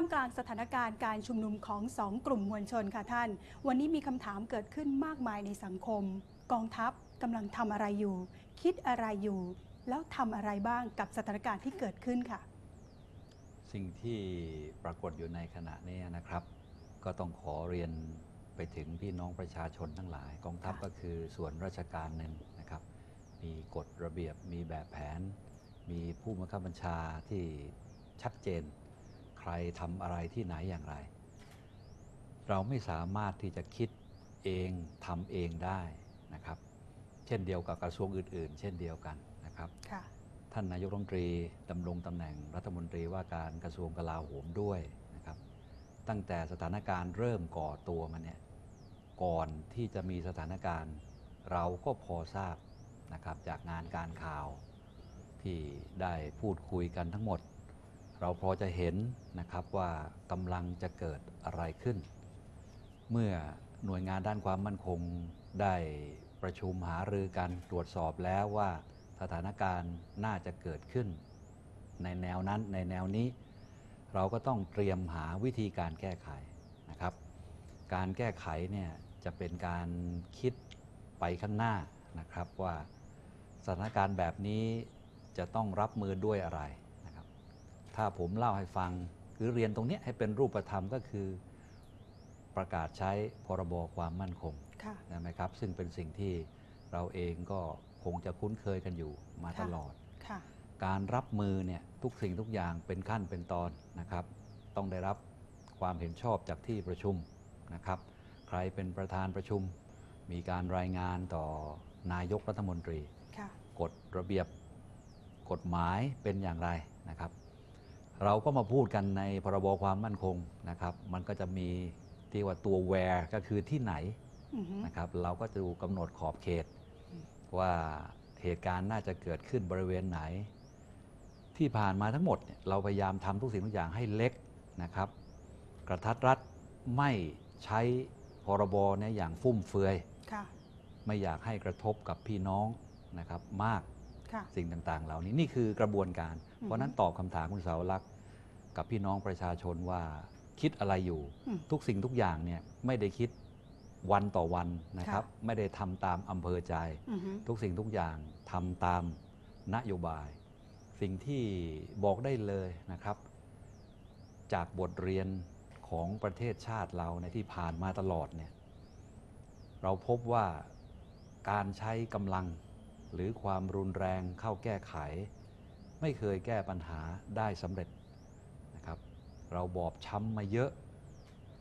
ท่ามกลางสถานการณ์การชุมนุมของสองกลุ่มมวลชนค่ะท่าน วันนี้มีคำถามเกิดขึ้นมากมายในสังคม กองทัพกำลังทำอะไรอยู่ คิดอะไรอยู่ แล้วทำอะไรบ้างกับสถานการณ์ที่เกิดขึ้นค่ะ สิ่งที่ปรากฏอยู่ในขณะนี้นะครับ ก็ต้องขอเรียนไปถึงพี่น้องประชาชนทั้งหลาย กองทัพค่ะก็คือส่วนราชการหนึ่งนะครับ มีกฎระเบียบมีแบบแผน มีผู้บังคับบัญชาที่ชัดเจนใค รทำอะไรที่ไหนอย่างไร เราไม่สามารถที่จะคิดเองทำเองได้นะครับ เช่นเดียวกับกระทรวงอื่น ๆ เช่นเดียวกันนะครับค่ะท่านนายกรัฐมนตรีดำรงตำแหน่งรัฐมนตรีว่าการกระทรวงกลาโหมด้วยนะครับ ตั้งแต่สถานการณ์เริ่มก่อตัวมาเนี่ยก่อนที่จะมีสถานการณ์ เราก็พอทราบนะครับจากงานการข่าวที่ได้พูดคุยกันทั้งหมด เราพอจะเห็นนะครับว่ากำลังจะเกิดอะไรขึ้น เมื่อหน่วยงานด้านความมั่นคงได้ประชุมหารือกันตรวจสอบแล้วว่าสถานการณ์น่าจะเกิดขึ้น ในแนวนั้นในแนวนี้ เราก็ต้องเตรียมหาวิธีการแก้ไขนะครับ การแก้ไขเนี่ยจะเป็นการคิดไปข้างหน้านะครับว่าสถานการณ์แบบนี้จะต้องรับมือด้วยอะไร ถ้าผมเล่าให้ฟังหรือเรียนตรงเนี้ยให้เป็นรูปธรรมก็คือประกาศใช้พรบความมั่นคงค่ะนะไหมครับ ซึ่งเป็นสิ่งที่เราเองก็คงจะคุ้นเคยกันอยู่มาค่ะตลอดค่ะการรับมือเนี่ยทุกสิ่งทุกอย่างเป็นขั้นเป็นตอนนะครับ ต้องได้รับความเห็นชอบจากที่ประชุมนะครับ ใครเป็นประธานประชุม มีการรายงานต่อนายกรัฐมนตรีค่ะกฎระเบียบกฎหมายเป็นอย่างไรนะครับ เราก็มาพูดกันในพรบความมั่นคงนะครับ มันก็จะมีที่ว่าตัว where ก็คือที่ไหนอือฮึนะครับ เราก็จะดูกำหนดขอบเขตอืมว่าเหตุการณ์น่าจะเกิดขึ้นบริเวณไหน ที่ผ่านมาทั้งหมดเนี่ยเราพยายามทำทุกสิ่งทุกอย่างให้เล็กนะครับ กระทัดรัดไม่ใช้พรบเนี่ยอย่างฟุ่มเฟือยค่ะไม่อยากให้กระทบกับพี่น้องนะครับมากค่ะ สิ่งต่างๆ เหล่านี้นี่คือกระบวนการอือฮึเพราะฉะนั้นตอบคำถามคุณสาวรักษ์กับพี่น้องประชาชนว่าคิดอะไรอยู่อืมทุกสิ่งทุกอย่างเนี่ยไม่ได้คิดวันต่อวันนะครับค่ะไม่ได้ทำตามอำเภอใจอือฮึทุกสิ่งทุกอย่างทำตามนโยบาย สิ่งที่บอกได้เลยนะครับ จากบทเรียนของประเทศชาติเราในที่ผ่านมาตลอดเนี่ยเราพบว่าการใช้กำลัง หรือความรุนแรงเข้าแก้ไข ไม่เคยแก้ปัญหาได้สำเร็จนะครับ เราบอบช้ำมาเยอะ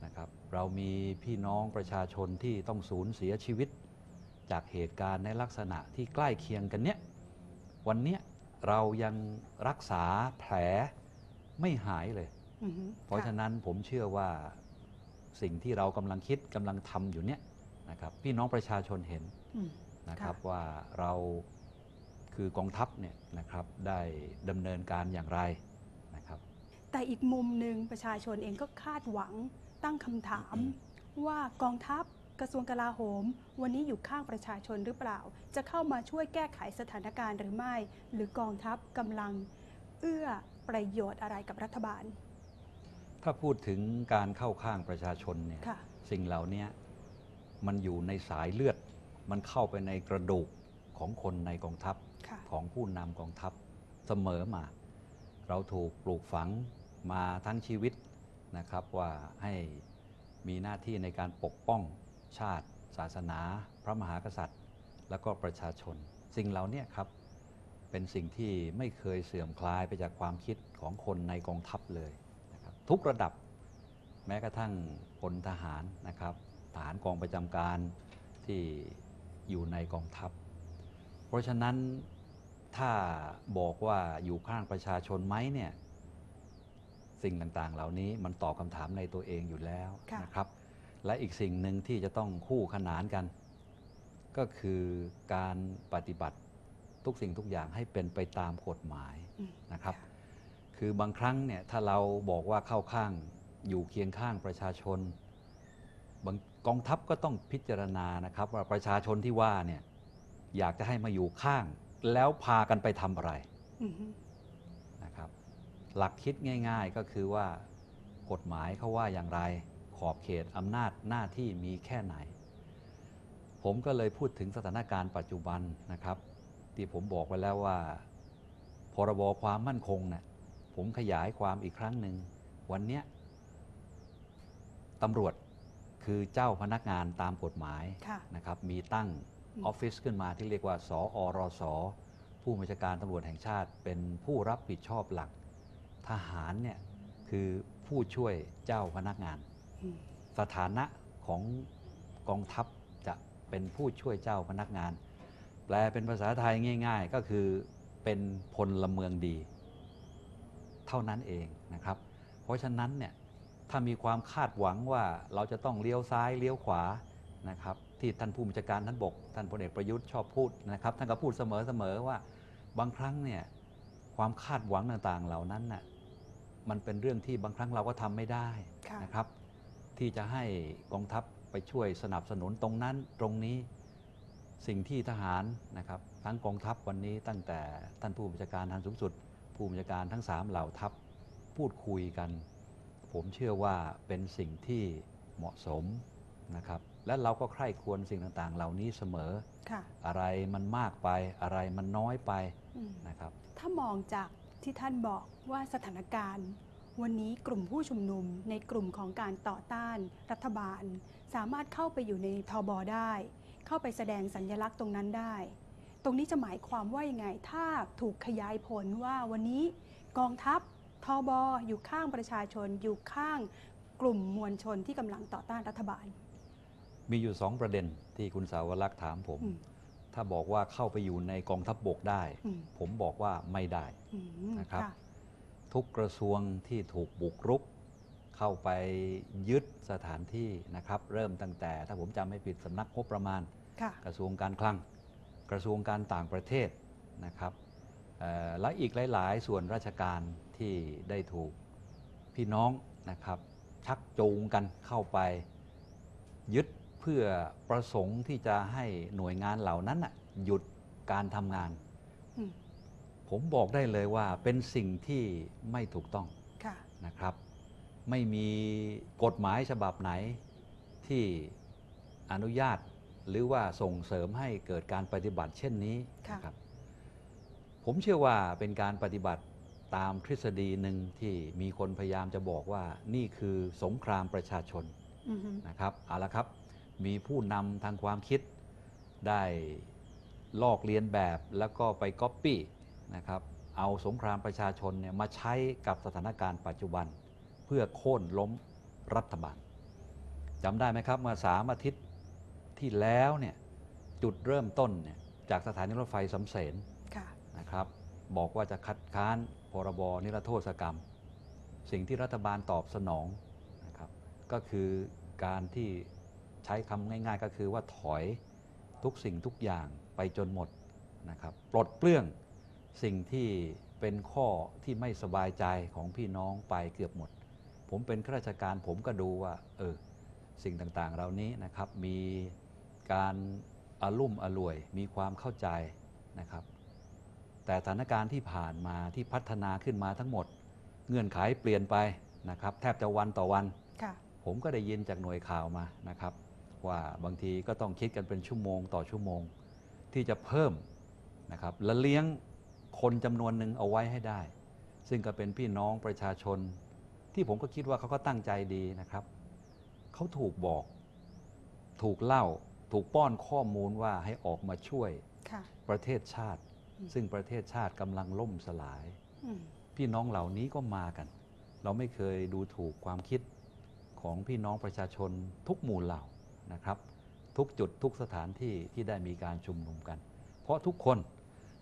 นะครับ เรามีพี่น้องประชาชนที่ต้องสูญเสียชีวิต จากเหตุการณ์ในลักษณะที่ใกล้เคียงกันเนี้ยวันเนี้ยเรายังรักษาแผลไม่หายเลยอือฮึเพราะค่ฉะนั้นผมเชื่อว่าสิ่งที่เรากำลังคิดกำลังทำอยู่เนี้ยนะครับพี่น้องประชาชนเห็นอืม นะครับค่ะว่าเราคือกองทัพเนี่ยนะครับได้ดำเนินการอย่างไรนะครับแต่อีกมุมหนึ่งประชาชนเองก็คาดหวังตั้งคำถามว่ากองทัพกระทรวงกลาโหม วันนี้อยู่ข้างประชาชนหรือเปล่า จะเข้ามาช่วยแก้ไขสถานการณ์หรือไม่ หรือกองทัพกำลังเอื้อประโยชน์อะไรกับรัฐบาล ถ้าพูดถึงการเข้าข้างประชาชนเนี่ยค่ะสิ่งเหล่านี้มันอยู่ในสายเลือด มันเข้าไปในกระดูกของคนในกองทัพค่ะของผู้นำกองทัพเสมอมา เราถูกปลูกฝังมาทั้งชีวิตนะครับว่าให้มีหน้าที่ในการปกป้องชาติ ศาสนา พระมหากษัตริย์ แล้วก็ประชาชน สิ่งเหล่านี้ครับเป็นสิ่งที่ไม่เคยเสื่อมคลายไปจากความคิดของคนในกองทัพเลยนะครับทุกระดับแม้กระทั่งพลทหารนะครับทหารกองประจำการที่ อยู่ในกองทัพ เพราะฉะนั้นถ้าบอกว่าอยู่ข้างประชาชนไหมเนี่ยสิ่งต่างๆ เหล่านี้มันตอบคำถามในตัวเองอยู่แล้วค่ะนะครับ และอีกสิ่งหนึ่งที่จะต้องคู่ขนานกัน ก็คือการปฏิบัติทุกสิ่งทุกอย่างให้เป็นไปตามกฎหมายอืมนะครับ คือบางครั้งเนี่ยถ้าเราบอกว่าเข้าข้างอยู่เคียงข้างประชาชนบาง กองทัพก็ต้องพิจารณานะครับว่าประชาชนที่ว่าเนี่ยอยากจะให้มาอยู่ข้าง แล้วพากันไปทำอะไรอือฮึนะครับ หลักคิดง่าย ๆก็คือว่ากฎหมายเขาว่าอย่างไร ขอบเขตอำนาจหน้าที่มีแค่ไหน ผมก็เลยพูดถึงสถานการณ์ปัจจุบันนะครับ ที่ผมบอกไว้แล้วว่า พรบความมั่นคงเนี่ยผมขยายความอีกครั้งหนึ่งวันเนี้ยตำรวจ คือเจ้าพนักงานตามกฎหมายค่ะนะครับมีตั้งอืมออฟฟิศขึ้นมาที่เรียกว่าสอรส ผู้บัญชาการตำรวจแห่งชาติ เป็นผู้รับผิดชอบหลักทหารเนี่ยคือผู้ช่วยเจ้าพนักงานอืมสถานะของกองทัพจะเป็นผู้ช่วยเจ้าพนักงาน แปลเป็นภาษาไทยง่าย ๆ ก็คือเป็นพลเมืองดี เท่านั้นเองนะครับ เพราะฉะนั้นเนี่ย ถ้ามีความคาดหวังว่าเราจะต้องเลี้ยวซ้ายเลี้ยวขวานะครับที่ท่านผู้บัญชาการท่านบกท่านพลเอกประยุทธ์ชอบพูดนะครับท่านก็พูดเสมอๆว่า บางครั้งเนี่ยความคาดหวังต่างๆเหล่านั้นน่ะมันเป็นเรื่องที่บางครั้งเราก็ทำไม่ได้ค่ะนะครับ ที่จะให้กองทัพไปช่วยสนับสนุนตรงนั้นตรงนี้สิ่งที่ทหารนะครับทั้งกองทัพวันนี้ตั้งแต่ท่านผู้บัญชาการทหารสูงสุด ผู้บัญชาการทั้งสามเหล่าทัพพูดคุยกัน ผมเชื่อว่าเป็นสิ่งที่เหมาะสมนะครับ และเราก็ใคร่ควรสิ่งต่างๆ เหล่านี้เสมอค่ะอะไรมันมากไปอะไรมันน้อยไปอืมนะครับ ถ้ามองจากที่ท่านบอกว่าสถานการณ์ วันนี้กลุ่มผู้ชุมนุมในกลุ่มของการต่อต้านรัฐบาล สามารถเข้าไปอยู่ในทบได้ เข้าไปแสดงสัญญลักษณ์ตรงนั้นได้ ตรงนี้จะหมายความว่ายังไง ถ้าถูกขยายผลว่าวันนี้กองทัพ ทบอยู่ข้างประชาชน อยู่ข้างกลุ่มมวลชนที่กำลังต่อต้านรัฐบาล มีอยู่สองประเด็นที่คุณสาวรักษ์ถามผมอืมถ้าบอกว่าเข้าไปอยู่ในกองทัพบบกได้อืมผมบอกว่าไม่ได้อืมนะครับ ทุกกระทรวงที่ถูกบุกรุก เข้าไปยึดสถานที่นะครับ เริ่มตั้งแต่ถ้าผมจำไม่ผิดสำนักงบประมาณค่ะกระทรวงการคลัง กระทรวงการต่างประเทศนะครับเอ่อและอีกหลาย ๆ ส่วนราชการ ที่ได้ถูกพี่น้องนะครับชักจูงกันเข้าไป ยึดเพื่อประสงค์ที่จะให้หน่วยงานเหล่านั้นน่ะหยุดการทำงานอืมผมบอกได้เลยว่าเป็นสิ่งที่ไม่ถูกต้องค่ะนะครับ ไม่มีกฎหมายฉบับไหนที่อนุญาตหรือว่าส่งเสริมให้เกิดการปฏิบัติเช่นนี้ค่ะนะครับผมเชื่อว่าเป็นการปฏิบัติ ตามทฤษฎีหนึ่งที่มีคนพยายามจะบอกว่านี่คือสงครามประชาชนอือฮึนะครับเอาละครับ มีผู้นำทางความคิดได้ลอกเลียนแบบแล้วก็ไปก๊อปปี้นะครับเอาสงครามประชาชนเนี่ยมาใช้กับสถานการณ์ปัจจุบัน เพื่อโค่นล้มรัฐบาลจำได้ไหมครับเมื่อสามอาทิตย์ที่แล้วเนี่ยจุดเริ่มต้นเนี่ยจากสถานีรถไฟสำเสนค่ะนะครับ บอกว่าจะคัดค้านพรบนิรโทษกรรม สิ่งที่รัฐบาลตอบสนองนะครับก็คือการที่ใช้คำง่ายๆ ก็คือว่าถอยทุกสิ่งทุกอย่างไปจนหมดนะครับปลดเปลื้องสิ่งที่เป็นข้อที่ไม่สบายใจของพี่น้องไปเกือบหมด ผมเป็นข้าราชการผมก็ดูว่าเออสิ่งต่างๆเหล่านี้นะครับมีการอารุ่มอร่วยมีความเข้าใจนะครับ แต่สถานการณ์ที่ผ่านมาที่พัฒนาขึ้นมาทั้งหมด เงื่อนไขเปลี่ยนไปนะครับ แทบจะวันต่อวันค่ะผมก็ได้ยินจากหน่วยข่าวมานะครับ ว่าบางทีก็ต้องคิดกันเป็นชั่วโมงต่อชั่วโมง ที่จะเพิ่มนะครับและเลี้ยงคนจำนวนหนึ่งเอาไว้ให้ได้ ซึ่งก็เป็นพี่น้องประชาชน ที่ผมก็คิดว่าเขาก็ตั้งใจดีนะครับเขาถูกบอก ถูกเล่า ถูกป้อนข้อมูลว่าให้ออกมาช่วยค่ะประเทศชาติอืม ซึ่งประเทศชาติกำลังล่มสลายอืมพี่น้องเหล่านี้ก็มากัน เราไม่เคยดูถูกความคิดของพี่น้องประชาชนทุกหมู่เหล่านะครับ ทุกจุดทุกสถานที่ที่ได้มีการชุมนุมกัน เพราะทุกคน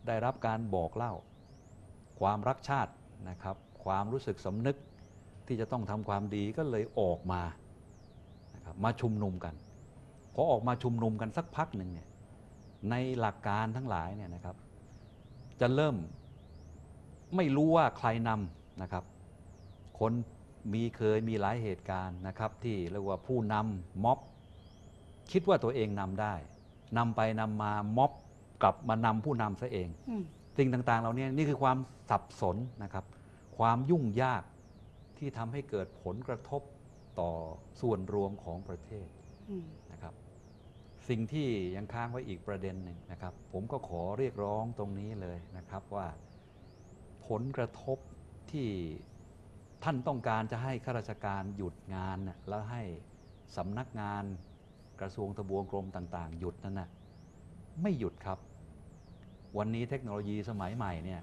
ได้รับการบอกเล่า ความรักชาตินะครับ ความรู้สึกสำนึกที่จะต้องทำความดีก็เลยออกมานะครับมาชุมนุมกันพอออกมาชุมนุมกันสักพักหนึ่งเนี่ยในหลักการทั้งหลายเนี่ยนะครับ จะเริ่มไม่รู้ว่าใครนำนะครับ คนมีเคยมีหลายเหตุการณ์นะครับ ที่เรียกว่าผู้นำม็อบ คิดว่าตัวเองนำได้นำไปนำมาม็อบกลับมานำผู้นำซะเองอืมสิ่งต่างๆเหล่านี้นี่คือความสับสนนะครับ ความยุ่งยากที่ทำให้เกิดผลกระทบต่อส่วนรวมของประเทศอืมนะครับ สิ่งที่ยังค้างไว้อีกประเด็นหนึ่งนะครับ ผมก็ขอเรียกร้องตรงนี้เลยนะครับว่าผลกระทบที่ท่านต้องการจะให้ข้าราชการหยุดงานน่ะแล้วให้สำนักงานกระทรวงทบวงกรมต่าง ๆ หยุดนั่นนะไม่หยุดครับ วันนี้เทคโนโลยีสมัยใหม่เนี่ย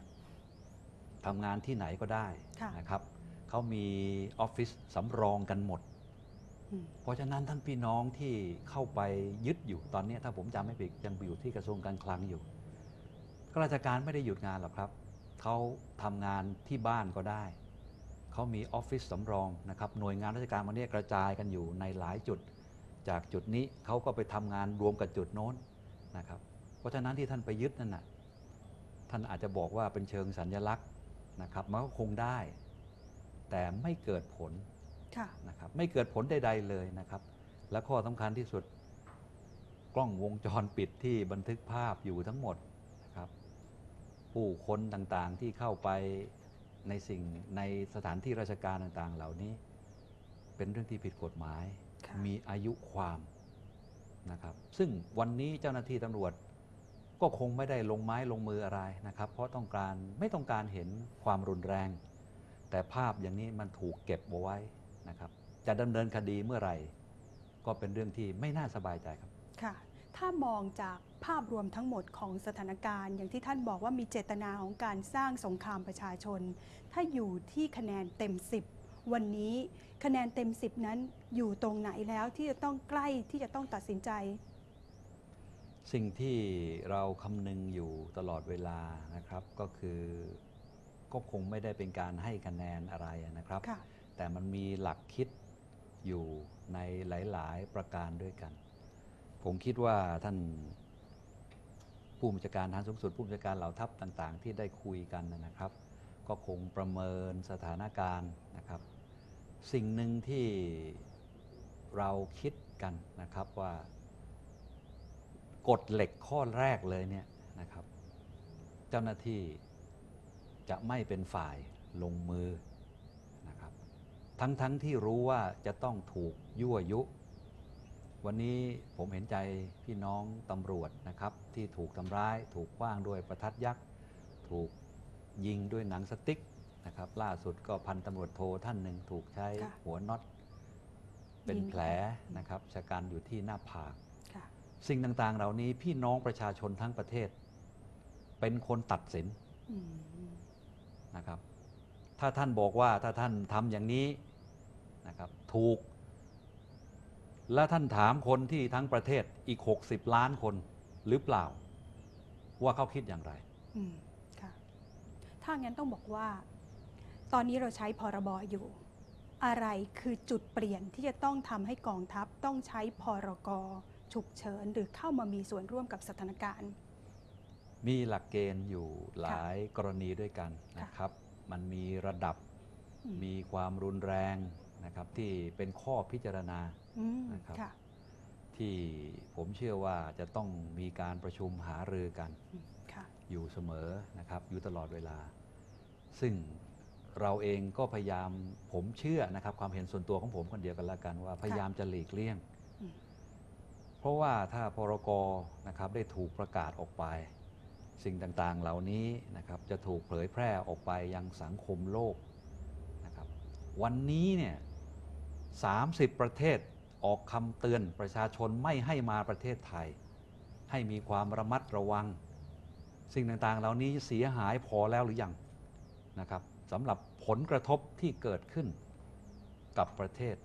ทำงานที่ไหนก็ได้ค่ะนะครับเขามีออฟฟิศสำรองกันหมดอืม เพราะฉะนั้นท่านพี่น้องที่เข้าไปยึดอยู่ตอนนี้ถ้าผมจำไม่ผิดยังอยู่ที่กระทรวงการคลังอยู่ข้าราชการไม่ได้หยุดงานหรอกครับเขาทำงานที่บ้านก็ได้เขามีออฟฟิศสำรองนะครับหน่วยงานราชการวันนี้กระจายกันอยู่ในหลายจุด จากจุดนี้เขาก็ไปทำงานรวมกับจุดโน้นนะครับ เพราะฉะนั้นที่ท่านไปยึดนั่นน่ะท่านอาจจะบอกว่าเป็นเชิงสัญลักษณ์นะครับมันก็คงได้ แต่ไม่เกิดผล นะครับไม่เกิดผลใดๆเลยนะครับ และข้อสำคัญที่สุดกล้องวงจรปิดที่บันทึกภาพอยู่ทั้งหมดนะครับ ผู้คนต่างๆที่เข้าไปในสิ่งในสถานที่ราชการต่างๆ เหล่านี้ เป็นเรื่องที่ผิดกฎหมายค่ะมีอายุความนะครับ ซึ่งวันนี้เจ้าหน้าที่ตำรวจก็คงไม่ได้ลงไม้ลงมืออะไรนะครับ เพราะต้องการไม่ต้องการเห็นความรุนแรง แต่ภาพอย่างนี้มันถูกเก็บเอาไว้ นะครับ จะดำเนินคดีเมื่อไหร่ ก็เป็นเรื่องที่ไม่น่าสบายใจครับ ค่ะ ถ้ามองจากภาพรวมทั้งหมดของสถานการณ์ อย่างที่ท่านบอกว่ามีเจตนาของการสร้างสงครามประชาชน ถ้าอยู่ที่คะแนนเต็ม 10 วันนี้คะแนนเต็ม 10 นั้นอยู่ตรงไหนแล้วที่จะต้องใกล้ที่จะต้องตัดสินใจ สิ่งที่เราคำนึงอยู่ตลอดเวลานะครับก็คือก็คงไม่ได้เป็นการให้คะแนนอะไรนะครับค่ะ แต่มันมีหลักคิดอยู่ในหลาย ๆ ประการด้วยกัน ผมคิดว่าท่านผู้บัญชาการทหารสูงสุดผู้บัญชาการเหล่าทัพต่าง ๆ ที่ได้คุยกันนะครับ ก็คงประเมินสถานการณ์นะครับ สิ่งหนึ่งที่เราคิดกันนะครับว่ากฎเหล็กข้อแรกเลยเนี่ยนะครับ เจ้าหน้าที่จะไม่เป็นฝ่ายลงมือ ทั้งๆทที่รู้ว่าจะต้องถูกยั่วยุ วันนี้ผมเห็นใจพี่น้องตำรวจนะครับ ที่ถูกทำร้าย ถูกขว้างด้วยประทัดยักษ์ ถูกยิงด้วยหนังสติ๊กนะครับ ล่าสุดก็พันตำรวจโทท่านหนึ่งถูกใช้ค่ะหัวน็อตเป็นยิงแผลนะครับชะกันอยู่ที่หน้าผากค่ะสิ่งต่างๆ เหล่านี้พี่น้องประชาชนทั้งประเทศ เป็นคนตัดสินอืมนะครับ ถ้าท่านบอกว่าถ้าท่านทำอย่างนี้นะครับถูก และท่านถามคนที่ทั้งประเทศอีก 60 ล้านคนหรือเปล่า ว่าเขาคิดอย่างไรอืมค่ะถ้างั้นต้องบอกว่า ตอนนี้เราใช้พรบอยู่ อะไรคือจุดเปลี่ยนที่จะต้องทำให้กองทัพต้องใช้พรกฉุกเฉินหรือเข้ามามีส่วนร่วมกับสถานการณ์ มีหลักเกณฑ์อยู่หลายกรณีด้วยกันนะครับ มันมีระดับอืมมีความรุนแรงนะครับที่เป็นข้อพิจารณาอืมนะครับค่ะที่ผมเชื่อว่าจะต้องมีการประชุมหารือกันอืมค่ะอยู่เสมอนะครับอยู่ตลอดเวลา ซึ่งเราเองก็พยายามผมเชื่อนะครับความเห็นส่วนตัวของผมคนเดียวกันละกันว่าพยายามจะหลีกเลี่ยงอืมเพราะว่าถ้าพรกนะครับได้ถูกประกาศออกไป สิ่งต่างๆเหล่านี้นะครับจะถูกเผยแพร่ออกไปยังสังคมโลกนะครับวันนี้เนี่ย30 ประเทศออกคำเตือนประชาชนไม่ให้มาประเทศไทย ให้มีความระมัดระวัง สิ่งต่างๆ เหล่านี้เสียหายพอแล้วหรือยังนะครับสำหรับผลกระทบที่เกิดขึ้นกับประเทศ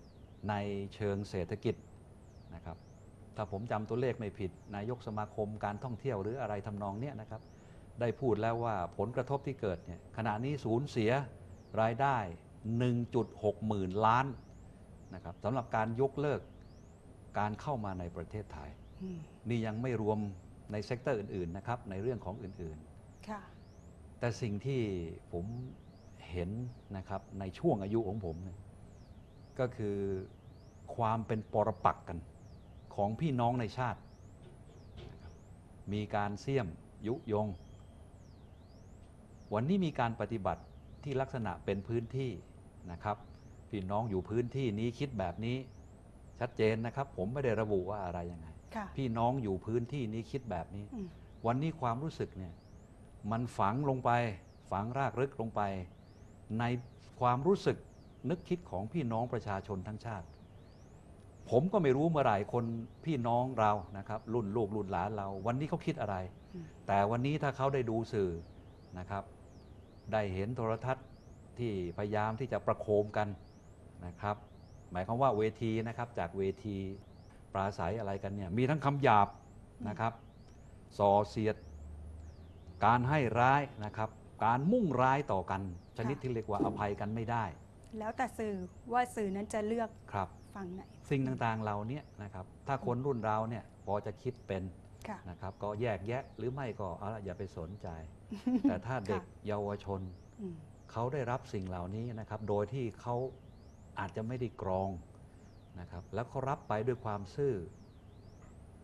ในเชิงเศรษฐกิจนะครับ ถ้าผมจำตัวเลขไม่ผิด นายกสมาคมการท่องเที่ยวหรืออะไรทำนองเนี้ยนะครับ ได้พูดแล้วว่าผลกระทบที่เกิดเนี่ยขณะนี้สูญเสียรายได้ 1.6 หมื่นล้านนะครับสำหรับการยกเลิกการเข้ามาในประเทศไทยอืมนี่ยังไม่รวมในเซกเตอร์อื่นๆนะครับในเรื่องของอื่นค่ะๆแต่สิ่งที่ผมเห็นนะครับในช่วงอายุของผมเนี่ยก็คือความเป็นปรปักษ์กัน ของพี่น้องในชาตินะครับมีการเสี่ยมยุยง วันนี้มีการปฏิบัติที่ลักษณะเป็นพื้นที่นะครับ พี่น้องอยู่พื้นที่นี้คิดแบบนี้ชัดเจนนะครับ ผมไม่ได้ระบุว่าอะไรยังไงค่ะพี่น้องอยู่พื้นที่นี้คิดแบบนี้อืมวันนี้ความรู้สึกเนี่ยมันฝังลงไปฝังรากลึกลงไป ในความรู้สึกนึกคิดของพี่น้องประชาชนทั้งชาติ ผมก็ไม่รู้เมื่อไหร่คนพี่น้องเรานะครับ รุ่นลูกรุ่นหลานเรา วันนี้เขาคิดอะไรอืมแต่วันนี้ถ้าเขาได้ดูสื่อนะครับ ได้เห็นโทรทัศน์ที่พยายามที่จะประโคมกันนะครับ หมายความว่าเวทีนะครับจากเวทีปราศัยอะไรกันเนี่ยมีทั้งคำหยาบนะครับส่อเสียด การให้ร้ายนะครับ การมุ่งร้ายต่อกันชนิดที่เรียกว่าอภัยกันไม่ได้ แล้วแต่สื่อว่าสื่อนั้นจะเลือกครับฝั่งไหน สิ่งต่างๆเราเนี่ยนะครับถ้าคนรุ่นเราเนี่ยพอจะคิดเป็นค่ะนะครับก็แยกแยะหรือไม่ก็เอาละอย่าไปสนใจ แต่ถ้าเด็กเยาวชนอืมเขาได้รับสิ่งเหล่านี้นะครับ โดยที่เขาอาจจะไม่ได้กรองนะครับ แล้วเขารับไปด้วยความซื่อ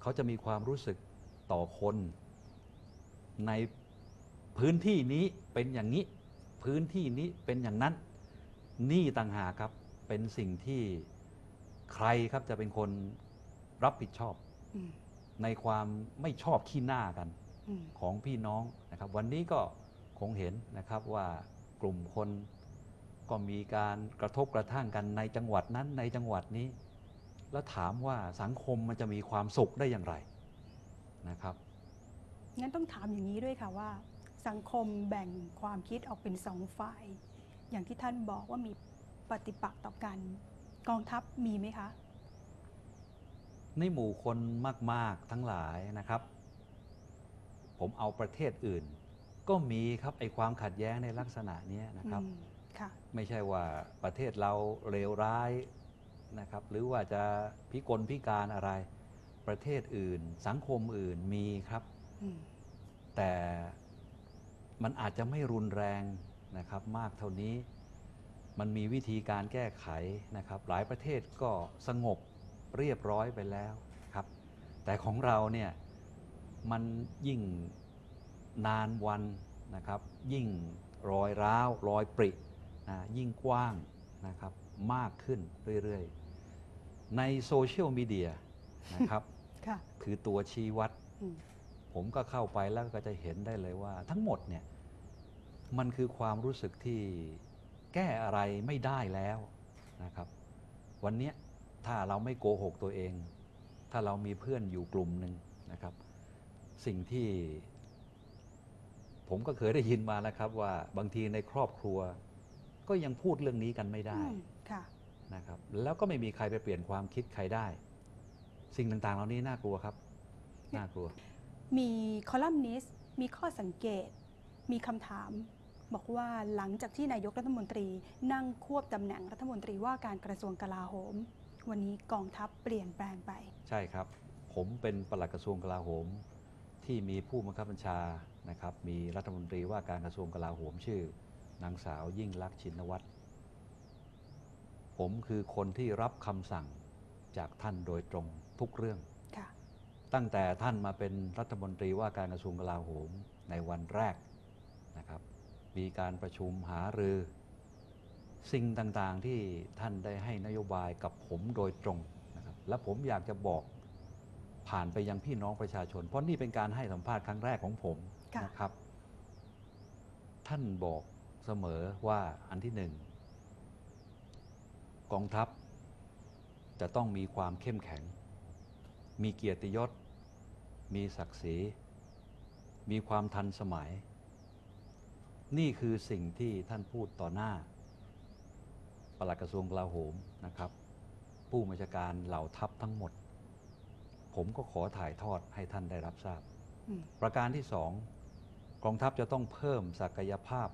เขาจะมีความรู้สึกต่อคนในพื้นที่นี้เป็นอย่างนี้ พื้นที่นี้เป็นอย่างนั้น นี่ต่างหากครับเป็นสิ่งที่ใครครับจะเป็นคนรับผิดชอบอืมในความไม่ชอบขี้หน้ากัน อืม ของพี่น้องนะครับ วันนี้ก็คงเห็นนะครับว่ากลุ่มคนก็มีการกระทบกระทั่งกันในจังหวัดนั้นในจังหวัดนี้ แล้วถามว่าสังคมมันจะมีความสุขได้อย่างไรนะครับ งั้นต้องถามอย่างนี้ด้วยค่ะว่า สังคมแบ่งความคิดออกเป็นสองฝ่าย อย่างที่ท่านบอกว่ามีปฏิปักษ์ต่อกัน กองทัพมีไหมคะ ในหมู่คนมาก ๆ ทั้งหลายนะครับ ผมเอาประเทศอื่น ก็มีครับไอความขัดแย้งในลักษณะเนี้ยนะครับอืมค่ะไม่ใช่ว่าประเทศเราเลวร้ายนะครับ หรือว่าจะพิกลพิการอะไร ประเทศอื่น สังคมอื่นมีครับอืมแต่มันอาจจะไม่รุนแรง นะครับมากเท่านี้มันมีวิธีการแก้ไขนะครับ หลายประเทศก็สงบเรียบร้อยไปแล้วครับ แต่ของเราเนี่ยมันยิ่งนานวันนะครับ ยิ่งรอยร้าวรอยปรินะยิ่งกว้างนะครับมากขึ้นเรื่อยๆ ในโซเชียลมีเดียนะครับค่ะคือตัวชี้วัดอืมผมก็เข้าไปแล้วก็จะเห็นได้เลยว่าทั้งหมดเนี่ย มันคือความรู้สึกที่แก้อะไรไม่ได้แล้วนะครับ วันเนี้ยถ้าเราไม่โกหกตัวเอง ถ้าเรามีเพื่อนอยู่กลุ่มหนึ่งนะครับ สิ่งที่ ผมก็เคยได้ยินมาแล้วครับ ว่าบางทีในครอบครัว ก็ยังพูดเรื่องนี้กันไม่ได้อืมค่ะนะครับ แล้วก็ไม่มีใครไปเปลี่ยนความคิดใครได้ สิ่งต่างๆ เหล่านี้น่ากลัวครับ น่ากลัว มีคอลัมนิสต์มีข้อสังเกต มีคำถาม บอกว่าหลังจากที่นายกรัฐมนตรีนั่งควบตำแหน่งรัฐมนตรีว่าการกระทรวงกลาโหม วันนี้กองทัพเปลี่ยนแปลงไป ใช่ครับ ผมเป็นปลัดกระทรวงกลาโหม ที่มีผู้บังคับบัญชานะครับมีรัฐมนตรีว่าการกระทรวงกลาโหมชื่อนางสาวยิ่งลักษณ์ชินวัตรผมคือคนที่รับคำสั่งจากท่านโดยตรงทุกเรื่องค่ะตั้งแต่ท่านมาเป็นรัฐมนตรีว่าการกระทรวงกลาโหมในวันแรกนะครับ มีการประชุมหารือ สิ่งต่างๆที่ท่านได้ให้นโยบายกับผมโดยตรงนะครับและผมอยากจะบอกผ่านไปยังพี่น้องประชาชน เพราะนี่เป็นการให้สัมภาษณ์ครั้งแรกของผมค่ะนะครับ ท่านบอกเสมอว่าอันที่หนึ่งกองทัพจะต้องมีความเข้มแข็ง มีเกียรติยศ มีศักดิ์ศรี มีความทันสมัย นี่คือสิ่งที่ท่านพูดต่อหน้าปลัดกระทรวงกลาโหมนะครับ ผู้บัญชาการเหล่าทัพทั้งหมด ผมก็ขอถ่ายทอดให้ท่านได้รับทราบอืมประการที่สองกองทัพจะต้องเพิ่มศักยภาพ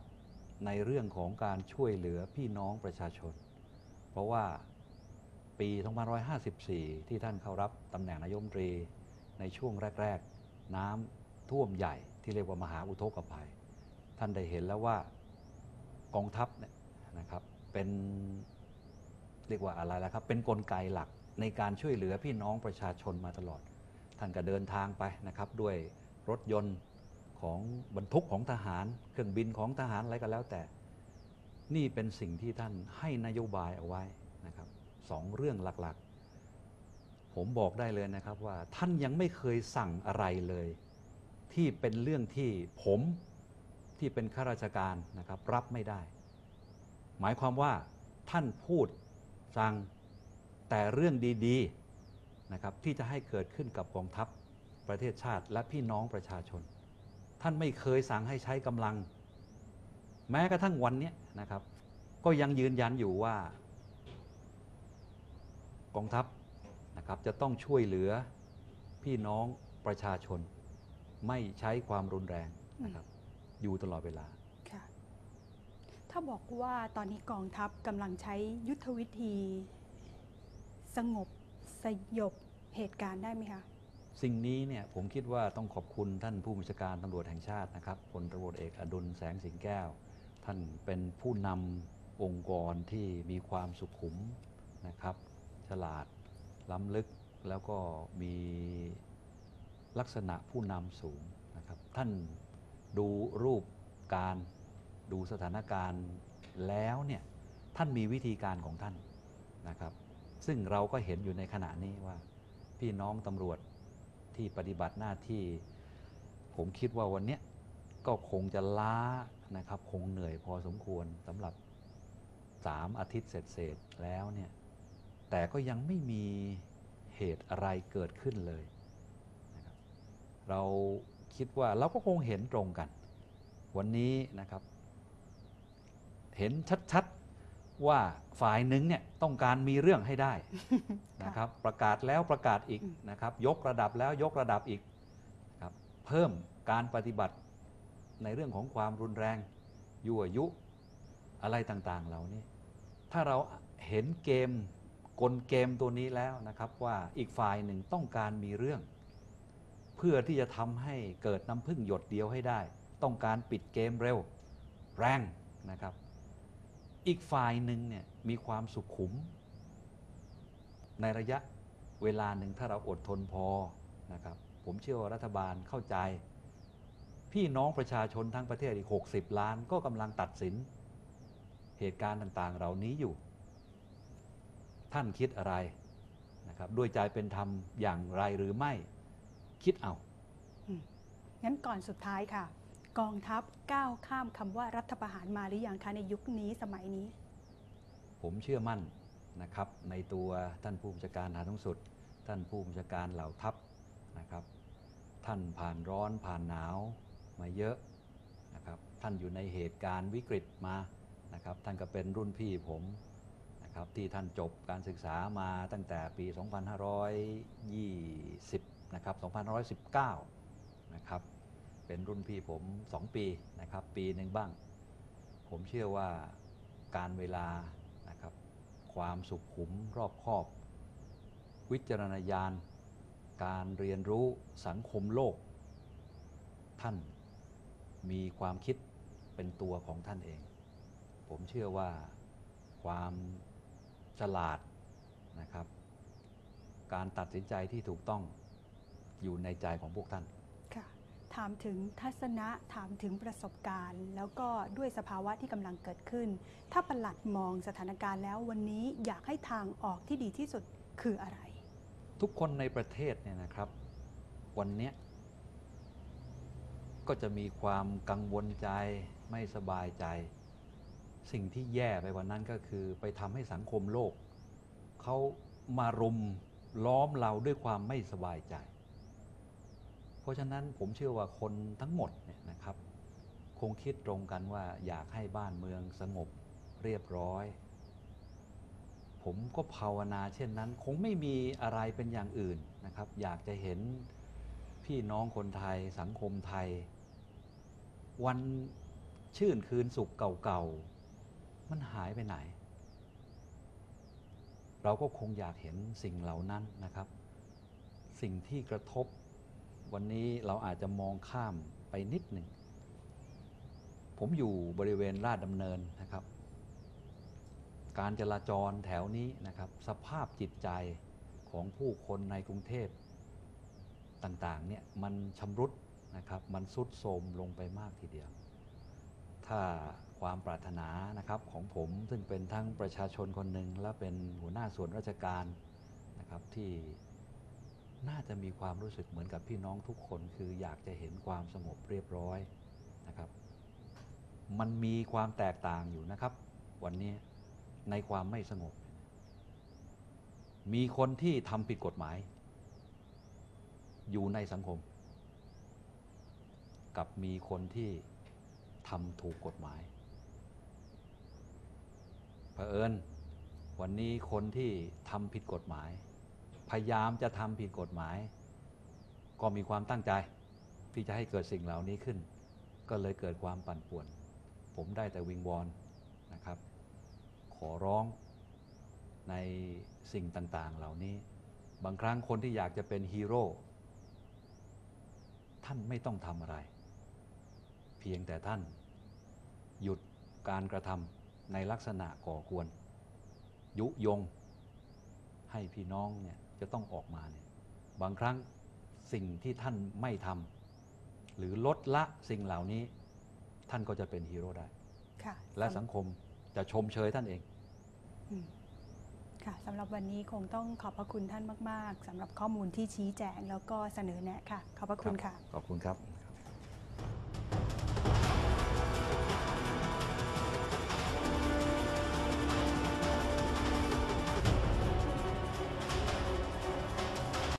ในเรื่องของการช่วยเหลือพี่น้องประชาชน เพราะว่าปี2554 ที่ท่านเข้ารับตำแหน่งนายกรัฐมนตรีในช่วงแรก ๆ น้ำท่วมใหญ่ที่เรียกว่ามหาอุทกภัย ท่านได้เห็นแล้วว่ากองทัพเนี่ยนะครับเป็นเรียกว่าอะไรล่ะครับ เป็นนกลไกหลักในการช่วยเหลือพี่น้องประชาชนมาตลอด ท่านก็เดินทางไปนะครับ ด้วยรถยนต์ของบรรทุกของทหาร เครื่องบินของทหารอะไรก็แล้วแต่ นี่เป็นสิ่งที่ท่านให้นโยบายเอาไว้นะครับสองเรื่องหลักๆ ผมบอกได้เลยนะครับว่าท่านยังไม่เคยสั่งอะไรเลย ที่เป็นเรื่องที่ผม ที่เป็นข้าราชการนะครับรับไม่ได้ หมายความว่าท่านพูดสั่งแต่เรื่องดีๆนะครับที่จะให้เกิดขึ้นกับกองทัพประเทศชาติและพี่น้องประชาชน ท่านไม่เคยสั่งให้ใช้กำลัง แม้กระทั่งวันนี้นะครับ ก็ยังยืนยันอยู่ว่ากองทัพนะครับจะต้องช่วยเหลือพี่น้องประชาชน ไม่ใช้ความรุนแรงนะครับ อยู่ตลอดเวลา ค่ะ ถ้าบอกว่าตอนนี้กองทัพกำลังใช้ยุทธวิธี สงบสยบเหตุการณ์ได้ไหมคะ สิ่งนี้เนี่ยผมคิดว่าต้องขอบคุณท่านผู้บัญชาการตำรวจแห่งชาตินะครับพลตำรวจเอกอดุลแสงสิงแก้ว ท่านเป็นผู้นำองค์กรที่มีความสุขุมนะครับ ฉลาดล้ำลึกแล้วก็มีลักษณะผู้นำสูงนะครับ ท่าน ดูรูปการดูสถานการณ์แล้วเนี่ยท่านมีวิธีการของท่านนะครับ ซึ่งเราก็เห็นอยู่ในขณะนี้ว่า พี่น้องตำรวจที่ปฏิบัติหน้าที่ ผมคิดว่าวันนี้ก็คงจะล้านะครับ คงเหนื่อยพอสมควรสำหรับสามอาทิตย์เสร็จๆแล้วเนี่ยแต่ก็ยังไม่มีเหตุอะไรเกิดขึ้นเลยนะครับเรา คิดว่าเราก็คงเห็นตรงกัน วันนี้นะครับ เห็นชัดๆว่าฝ่ายหนึ่งเนี่ยต้องการมีเรื่องให้ได้นะครับ ประกาศแล้วประกาศอีกอืมนะครับ ยกระดับแล้วยกระดับอีกครับเพิ่มการปฏิบัติในเรื่องของความรุนแรงยั่วยุอะไรต่างๆเหล่านี้ ถ้าเราเห็นเกมกลเกมตัวนี้แล้วนะครับว่าอีกฝ่ายหนึ่งต้องการมีเรื่อง เพื่อที่จะทำให้เกิดน้ำพึ่งหยดเดียวให้ได้ ต้องการปิดเกมเร็วแรงนะครับ อีกฝ่ายหนึ่งเนี่ยมีความสุขุม ในระยะเวลาหนึ่งถ้าเราอดทนพอนะครับ ผมเชื่อว่ารัฐบาลเข้าใจ พี่น้องประชาชนทั้งประเทศอีก 60 ล้านก็กำลังตัดสิน เหตุการณ์ต่างๆ เหล่านี้อยู่ ท่านคิดอะไรนะครับด้วยใจเป็นธรรมอย่างไรหรือไม่ คิดเอา งั้นก่อนสุดท้ายค่ะ กองทัพก้าวข้ามคำว่ารัฐประหารมาหรือยังคะในยุคนี้สมัยนี้ ผมเชื่อมั่นนะครับ ในตัวท่านผู้บัญชาการทหารสูงสุด ท่านผู้บัญชาการเหล่าทัพนะครับ ท่านผ่านร้อนผ่านหนาวมาเยอะนะครับ ท่านอยู่ในเหตุการณ์วิกฤตมานะครับ ท่านก็เป็นรุ่นพี่ผมนะครับที่ท่านจบการศึกษามาตั้งแต่ปี 2520 นะครับ2519 นะครับ เป็นรุ่นพี่ผม 2 ปีนะครับ ปีหนึ่งบ้าง ผมเชื่อว่าการเวลานะครับ ความสุขุมรอบคอบ วิจารณญาณ การเรียนรู้สังคมโลก ท่านมีความคิดเป็นตัวของท่านเอง ผมเชื่อว่าความฉลาดนะครับ การตัดสินใจที่ถูกต้อง อยู่ในใจของพวกท่าน ค่ะ ถามถึงทัศนะถามถึงประสบการณ์ แล้วก็ด้วยสภาวะที่กำลังเกิดขึ้น ถ้าประหลัดมองสถานการณ์แล้ววันนี้อยากให้ทางออกที่ดีที่สุดคืออะไร ทุกคนในประเทศเนี่ยนะครับ วันเนี้ยก็จะมีความกังวลใจไม่สบายใจ สิ่งที่แย่ไปกว่านั้นก็คือ ไปทำให้สังคมโลกเขามารุมล้อมเราด้วยความไม่สบายใจเพ ราะฉะนั้นผมเชื่อว่าคนทั้งหมดเนี่ยนะครับ คงคิดตรงกันว่าอยากให้บ้านเมืองสงบเรียบร้อย ผมก็ภาวนาเช่นนั้น คงไม่มีอะไรเป็นอย่างอื่นนะครับ อยากจะเห็นพี่น้องคนไทยสังคมไทย วันชื่นคืนสุขเก่าๆ มันหายไปไหน เราก็คงอยากเห็นสิ่งเหล่านั้นนะครับ สิ่งที่กระทบ วันนี้เราอาจจะมองข้ามไปนิดหนึ่ง ผมอยู่บริเวณลาดดำเนินนะครับ การจราจรแถวนี้นะครับ สภาพจิตใจของผู้คนในกรุงเทพต่างๆเนี่ยมันชำรุดนะครับ มันสุดโทรมลงไปมากทีเดียว ถ้าความปรารถนานะครับของผมซึ่งเป็นทั้งประชาชนคนหนึ่งและเป็นหัวหน้าส่วนราชการนะครับที่ น่าจะมีความรู้สึกเหมือนกับพี่น้องทุกคนคืออยากจะเห็นความสงบเรียบร้อยนะครับ มันมีความแตกต่างอยู่นะครับ วันนี้ในความไม่สงบ มีคนที่ทำผิดกฎหมาย อยู่ในสังคม กับมีคนที่ทำถูกกฎหมายเผอิญวันนี้คนที่ทำผิดกฎหมาย พยายามจะทำผิดกฎหมาย ก็มีความตั้งใจ ที่จะให้เกิดสิ่งเหล่านี้ขึ้น ก็เลยเกิดความปั่นป่วน ผมได้แต่วิงวอนนะครับ ขอร้องในสิ่งต่างๆเหล่านี้ บางครั้งคนที่อยากจะเป็นฮีโร่ท่านไม่ต้องทำอะไร เพียงแต่ท่าน หยุดการกระทำในลักษณะก่อกวน ยุยงให้พี่น้องเนี่ย จะต้องออกมาเนี่ยบางครั้งสิ่งที่ท่านไม่ทำหรือลดละสิ่งเหล่านี้ ท่านก็จะเป็นฮีโร่ได้ค่ะและสำสังคมจะชมเชยท่านเองอืมค่ะสำหรับวันนี้คงต้องขอบพระคุณท่านมาก ๆสำหรับข้อมูลที่ชี้แจงแล้วก็เสนอแนะค่ะ ขอบพระคุณค่ะ ขอบคุณครับ